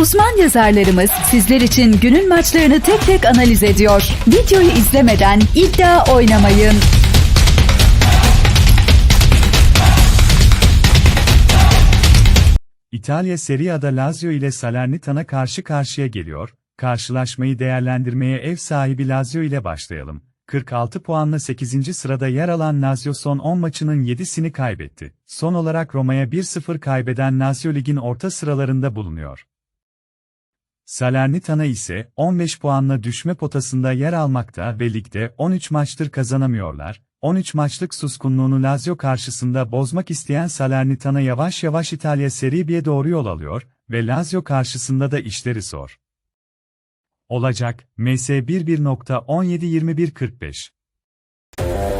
Uzman yazarlarımız sizler için günün maçlarını tek tek analiz ediyor. Videoyu izlemeden iddia oynamayın. İtalya Serie A'da Lazio ile Salernitana karşı karşıya geliyor. Karşılaşmayı değerlendirmeye ev sahibi Lazio ile başlayalım. 46 puanla 8. sırada yer alan Lazio son 10 maçının 7'sini kaybetti. Son olarak Roma'ya 1-0 kaybeden Lazio ligin orta sıralarında bulunuyor. Salernitana ise 15 puanla düşme potasında yer almakta ve ligde 13 maçtır kazanamıyorlar. 13 maçlık suskunluğunu Lazio karşısında bozmak isteyen Salernitana yavaş yavaş İtalya Serie B'ye doğru yol alıyor ve Lazio karşısında da işleri zor. Olacak, MS 11.17-21.45